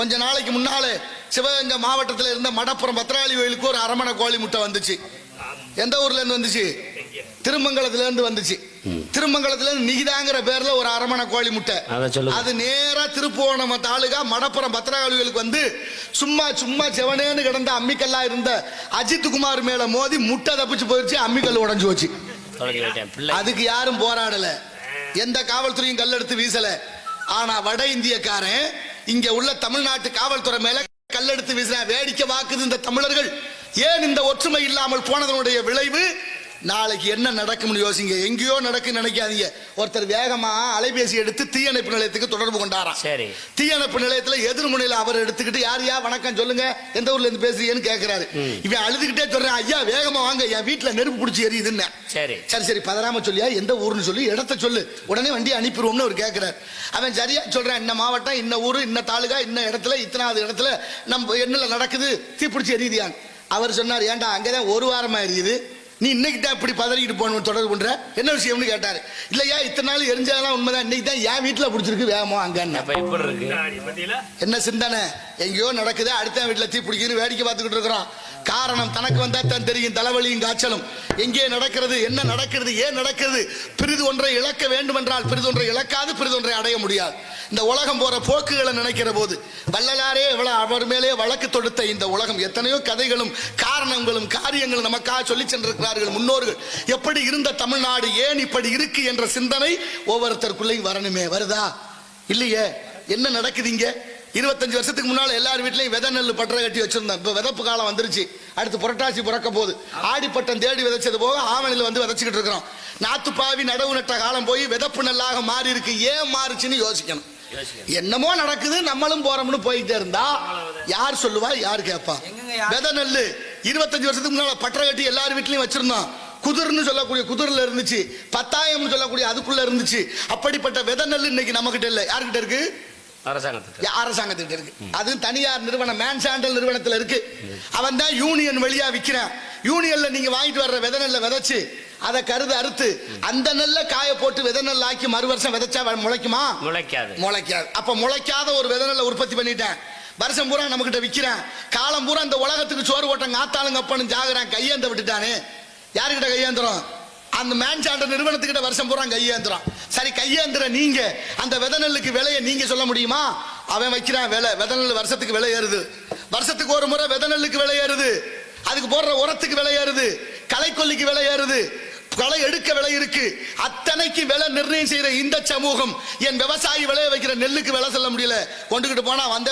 கொஞ்ச நாளைக்கு முன்னாலே சிவகங்கை மாவட்டத்தில் இருந்த மடப்புறம் பத்திராளி கோயிலுக்கு ஒரு அரமணை கோழி முட்டை வந்துச்சு. எந்த ஊர்ல இருந்து வந்துச்சு? திருமங்கலத்துல இருந்து வந்துச்சு. திருமங்கலத்துல நிகிதாங்கிற பேர்ல ஒரு அரமணை கோழி முட்டை. அதை நேரா திருப்புவனம் தாலுகா மடப்புறம் பத்திரகாளி கோயிலுக்கு வந்து சும்மா சும்மா செவனேன்னு கிடந்த அம்மிக்கல்லா இருந்த அஜித் குமார் மேல மோதி முட்டை தப்பிச்சு போயிருச்சு அம்மிக்கல் உடைஞ்சு போச்சு. அதுக்கு யாரும் போராடல. எந்த காவல்துறையும் கல்லெடுத்து வீசல. ஆனா வட இந்தியக்காரன் இங்க உள்ள தமிழ்நாட்டு காவல்துறை மேல கல்லெடுத்து வீசின வேடிக்கை வாக்குது இந்த தமிழர்கள். ஏன் இந்த ஒற்றுமை இல்லாமல் போனதனுடைய விளைவு? நாளைக்கு என்ன நடக்கும்னு யோசிங்க. எங்கேயோ நடக்குன்னு நினைக்காதீங்க. ஒருத்தர் வேகமா அலைபேசி எடுத்து தீயணைப்பு நிலையத்துக்கு தொடர்பு கொண்டாராம். சரி. தீயணைப்பு நிலையத்துல எதிர்முனையில அவர் எடுத்துக்கிட்டு யார் யா வணக்கம் சொல்லுங்க. எந்த ஊர்ல இருந்து பேசுறீங்கன்னு கேக்குறாரு. இவன் அழுதுகிட்டே சொல்றேன் ஐயா வேகமா வாங்க. என் வீட்டுல நெருப்பு பிடிச்சி எரியுதுன்னு. சரி. சரி சரி பதறாம சொல்லியா? எந்த ஊர்னு சொல்லி இடத்த சொல்லு. உடனே வண்டி அனுப்பிடுவோம்னு அவர் கேட்கிறார் அவன் சரியா சொல்றான் இந்த மாவட்டம் இந்த ஊரு இந்த தாலுகா இந்த இடத்துல இத்தனாவது இடத்துல நம்ம என்னல நடக்குது? தீப்பிடிச்சு எரியுதியான் அவர் சொன்னார் ஏன்டா அங்கதான் ஒரு வாரமா எரியுது. நீ இன்னைக்கு தான் இப்படி பதறிக்கிட்டு போகணும் தொடர்பு பண்ற? என்ன விஷயம்னு கேட்டாரு. இல்லையா இத்தனை நாள் எரிஞ்சதெல்லாம் உண்மைதான். இன்னைக்கு தான் என் வீட்டுல பிடிச்சிருக்கு வேகமா அங்கன்னு. என்ன சிந்தனை? எங்கேயோ நடக்குது அடுத்த வீட்டுல தீ பிடிக்குது வேடிக்கை பார்த்துக்கிட்டு இருக்கிறோம் காரணம் தனக்கு வந்தா தான் தெரியும் தலைவலியும் காய்ச்சலும். எங்கே நடக்கிறது என்ன நடக்கிறது ஏன் நடக்கிறது? பிரிது ஒன்றை இழக்க வேண்டும் என்றால் பிரிது ஒன்றை இழக்காது பிரிது ஒன்றை அடைய முடியாது. இந்த உலகம் போற போக்குகளை நினைக்கிற போது வள்ளலாரே இவ்வளவு அவர் மேலே வழக்கு தொடுத்த இந்த உலகம் எத்தனையோ கதைகளும் காரணங்களும் காரியங்களும் நமக்காக சொல்லி சென்றிருக்கிறார்கள் முன்னோர்கள். எப்படி இருந்த தமிழ்நாடு ஏன் இப்படி இருக்கு என்ற சிந்தனை ஒவ்வொருத்தருக்குள்ளேயும் வரணுமே வருதா? இல்லையே? என்ன நடக்குதுங்க இருபத்தஞ்சு வருஷத்துக்கு முன்னால எல்லார் வீட்லயும் விதை நெல் பற்ற கட்டி வச்சிருந்தோம். இப்ப விதப்பு காலம் வந்துருச்சு. அடுத்து புரட்டாசி பிறக்க போகுது. ஆடிப்பட்டம் தேடி விதைச்சது போக ஆவணில வந்து விதைச்சுக்கிட்டு இருக்கிறோம். நாத்து பாவி நடவு நட்ட காலம் போய் விதப்பு நெல்லாக மாறி இருக்கு ஏன் மாறுச்சுன்னு யோசிக்கணும். என்னமோ நடக்குது நம்மளும் போறோம்னு போயிட்டே இருந்தா யார் சொல்லுவா யார் கேட்பா விதை நெல்லு. இருபத்தஞ்சு வருஷத்துக்கு முன்னால பற்ற கட்டி எல்லார் வீட்லயும் வச்சிருந்தோம். குதிர்னு சொல்லக்கூடிய குதிரில் இருந்துச்சு. பத்தாயம்னு சொல்லக்கூடிய அதுக்குள்ள இருந்துச்சு. அப்படிப்பட்ட விதை நெல் இன்னைக்கு நம்மகிட்ட இல்ல. யார்கிட்ட இருக்கு? அரசாங்கத்துக்கிட்ட. இருக்கு. அது தனியார் நிறுவனம் மேன்சாண்டல் நிறுவனத்துல இருக்கு. அவன் தான் யூனியன் வழியா விக்கிறான். யூனியன்ல நீங்க வாங்கிட்டு வர்ற விதை நெல்லை விதைச்சு அதை கருது அறுத்து அந்த நெல்லை காய போட்டு விதை நெல் ஆக்கி மறு வருஷம் விதைச்சா முளைக்குமா? முளைக்காது. முளைக்காது. அப்ப முளைக்காத ஒரு விதை நெல்லை உற்பத்தி பண்ணிட்டேன். வருஷம் பூரா நம்ம கிட்ட விக்கிறேன். காலம் பூரா இந்த உலகத்துக்கு சோறு ஓட்டம் காத்தாளுங்க அப்பன்னு ஜாகுறான் கையேந்த விட்டுட்டானே. யாருக்கிட்ட கையேந்திரம் அந்த மேன்சாண்ட நிறுவனத்துக்கிட்ட வருஷம் பூரா கையேந்திரம் சரி கையேந்திர நீங்க அந்த விதை நெல்லுக்கு விலையை நீங்க சொல்ல முடியுமா? அவன் வைக்கிறான் விலை. விதை நெல் வருஷத்துக்கு விலை ஏறுது. வருஷத்துக்கு ஒரு முறை விதை நெல்லுக்கு விலை ஏறுது. அதுக்கு போடுற உரத்துக்கு விலை ஏறுது. களைக்கொல்லிக்கு விலை ஏறுது. களை எடுக்க விலை இருக்கு. அத்தனைக்கு விலை நிர்ணயம் செய்யற இந்த சமூகம் என் விவசாயி விளைய வைக்கிற நெல்லுக்கு விலை சொல்ல முடியல. கொண்டுகிட்டு போனா வந்த